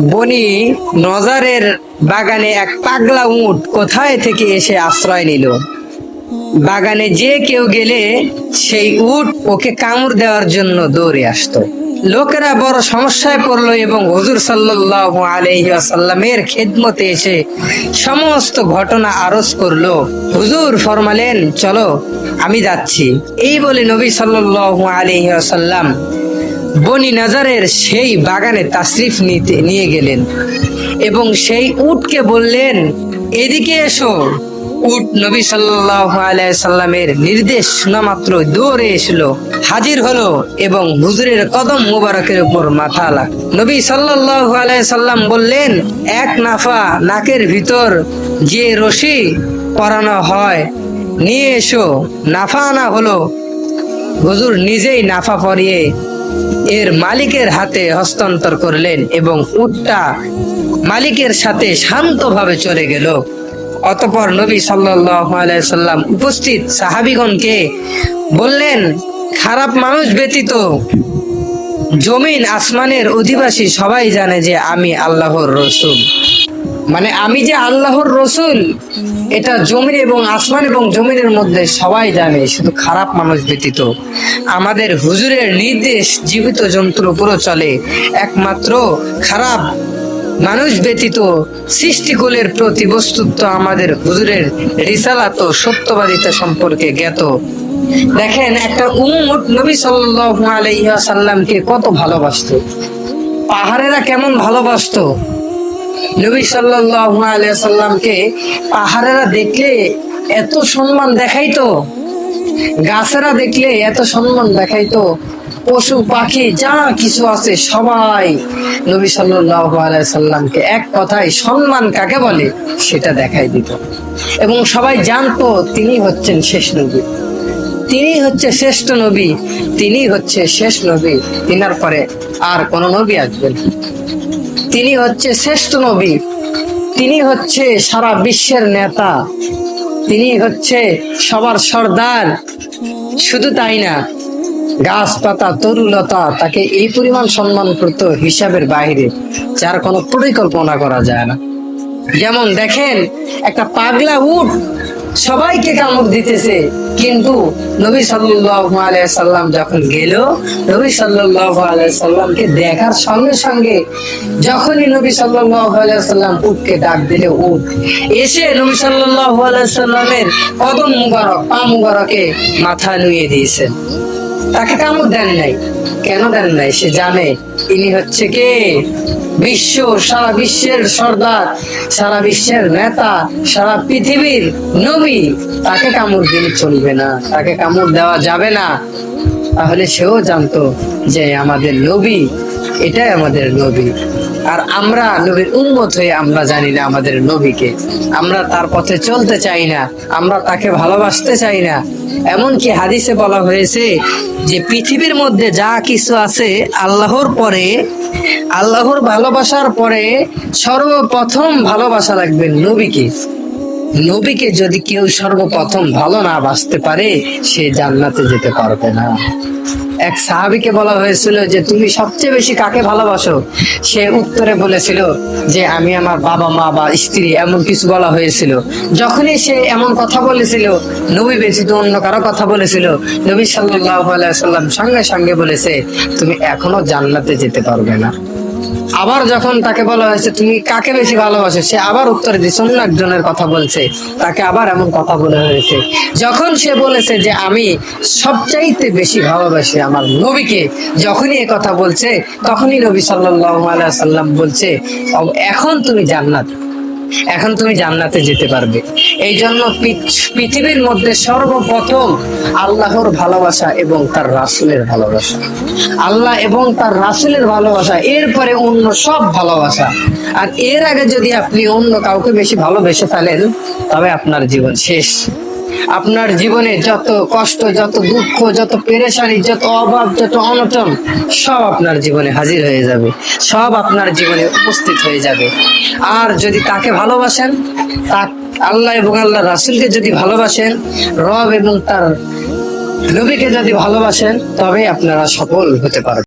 বনি নজারের বাগানে এক পাগলা উট কোথায় থেকে এসে আশ্রয় নিল? বাগানে যে কেউ গেলে সেই উট ওকে কামড় দেওয়ার জন্য দৌড়ে আসতো। লোকেরা বড় সমস্যায় পড়ল এবং হুজুর সাল্লাল্লাহু আলাইহি খেদমতে এসে সমস্ত ঘটনা আরজ করল। হুজুর ফরমালেন, চলো, আমি যাচ্ছি। এই বলে নবী সাল্লাল্লাহু আলাইহি ওয়াসাল্লাম বনি নাজারের সেই বাগানে তাশরিফ নিতে নিয়ে গেলেন এবং সেই উটকে বললেন, এদিকে এসো। উট নবী আলাইহি সাল্লামের নির্দেশ শোনা মাত্র দৌড়ে এসলো, হাজির হলো এবং হুজুরের কদম মুবারকের উপর মাথা লাগ, নবী আলাইহি সাল্লাম বললেন, এক নাফা নাকের ভিতর যে রশি পরানো হয়, নিয়ে এসো। নাফা আনা হলো, হুজুর নিজেই নাফা পরিয়ে এর মালিকের হাতে হস্তান্তর করলেন এবং উটটা মালিকের সাথে শান্তভাবে চলে গেল। অতপর নবী সাল্লাম উপস্থিত সাহাবিগণকে বললেন, খারাপ মানুষ ব্যতীত জমিন আসমানের অধিবাসী সবাই জানে যে আমি আল্লাহর রসুল। মানে আমি যে আল্লাহর রসুল, এটা জমিন এবং আসমান এবং জমিনের মধ্যে সবাই জানে, শুধু খারাপ মানুষ ব্যতীত। আমাদের হুজুরের নির্দেশ জীবিত জন্তুর উপরও চলে। একমাত্র খারাপ মানুষ ব্যতীত সৃষ্টিকুলের প্রতি বস্তুত্ব আমাদের হুজুরের রিসালাত সত্যবাদিতা সম্পর্কে জ্ঞাত। দেখেন, একটা উম্মত নবী সাল্লাল্লাহু আলাইহি ওয়াসাল্লামকে কত ভালোবাসত। পাহাড়েরা কেমন ভালোবাসতো। নবী সাল্লামকে পাহাড়েরা দেখলে এত সম্মান দেখাইতো, গাছেরা দেখলে এত সম্মান দেখাইতো, পশু, পাখি, যা কিছু আছে সবাই নবী সাল্লামকে এক কথায় সম্মান কাকে বলে? সেটা দেখাই দিত। এবং সবাই জানতো তিনি হচ্ছেন শেষ নবী। তিনি হচ্ছে শ্রেষ্ঠ নবী, তিনি হচ্ছে শেষ নবী, তিনার পরে আর কোন নবী আসবেন। তিনি হচ্ছে শ্রেষ্ঠ নবী। তিনি হচ্ছে সারা বিশ্বের নেতা। তিনি হচ্ছে সবার সর্দার। শুধু তাই না, গাছপাতা, তরুলতা তাকে এই পরিমাণ সম্মান করতো হিসাবের বাইরে যার কোনো পরিকল্পনা করা যায় না। যেমন দেখেন, একটা পাগলা উট সবাইকে কামড় দিতেছে। কিন্তু নবী সাল্লু আলাইসাল্লাম যখন গেল, নবী সাল্লু আলাইসাল্লামকে দেখার সঙ্গে সঙ্গে যখনই নবী সাল্লু আলাইসাল্লাম উটকে ডাক দিলে, উঠ। এসে নবী সাল্লু আলাইসাল্লামের কদম মুবারক, পা মুবারকে মাথা নুয়ে দিয়েছেন। তাকে কামড় দেন নাই। কেন দেন নাই? সে জানে। ইনি হচ্ছে কে? বিশ্ব, সারা বিশ্বের সর্দার, সারা বিশ্বের নেতা, সারা পৃথিবীর নবী। তাকে কামড় দিলে চলবে না। তাকে কামড় দেওয়া যাবে না। তাহলে সেও জানতো যে আমাদের নবী। এটাই আমাদের নবী। আর আমরা নবীর উন্মত হয়ে আমরা জানি না আমাদের নবীকে। আমরা তার পথে চলতে চাই না, আমরা তাকে ভালোবাসতে চাই না। এমনকি হাদিসে বলা হয়েছে যে পৃথিবীর মধ্যে যা কিছু আছে আল্লাহর পরে, আল্লাহর ভালোবাসার পরে সর্বপ্রথম ভালোবাসা রাখবেন নবীকে। নবীকে যদি কেউ সর্বপ্রথম ভালো না বাসতে পারে, সে জান্নাতে যেতে পারবে না। এক সাহাবিকে বলা হয়েছিল যে, তুমি সবচেয়ে বেশি কাকে ভালোবাসো? সে উত্তরে বলেছিল যে, আমি আমার বাবা, মা বা স্ত্রী, এমন কিছু বলা হয়েছিল। যখনই সে এমন কথা বলেছিল, নবী বেশি তো অন্য কারও কথা বলেছিল, নবী সাল্লাহ সাল্লাম সঙ্গে সঙ্গে বলেছে, তুমি এখনও জান্নাতে যেতে পারবে না। আবার যখন তাকে বলা হয়েছে, তুমি কাকে বেশি ভালোবাসো? সে আবার উত্তর দিয়েছে, অন্য একজনের কথা বলছে। তাকে আবার এমন কথা বলে হয়েছে। যখন সে বলেছে যে, আমি সবচাইতে বেশি ভালোবাসি আমার নবীকে, যখনই এ কথা বলছে, তখনই নবী সাল্লাহ আলাইসাল্লাম বলছে "অব- এখন তুমি জান্নাত। এখন তুমি জান্নাতে যেতে পারবে। এই জন্য পৃথিবীর মধ্যে সর্বপ্রথম আল্লাহর ভালোবাসা এবং তার রাসুলের ভালোবাসা। আল্লাহ এবং তার রাসুলের ভালোবাসা, এরপরে অন্য সব ভালোবাসা। আর এর আগে যদি আপনি অন্য কাউকে বেশি ভালোবেসে ফেলেন, তবে আপনার জীবন শেষ। আপনার জীবনে যত কষ্ট, যত দুঃখ, যত পেরেশানি, যত অভাব, যত অনটন, সব আপনার জীবনে হাজির হয়ে যাবে। সব আপনার জীবনে উপস্থিত হয়ে যাবে। আর যদি তাকে ভালোবাসেন, তা আল্লাহ এবং আল্লাহ রাসুলকে যদি ভালোবাসেন, রব এবং তার নবীকে যদি ভালোবাসেন তবে আপনারা সফল হতে পারবেন।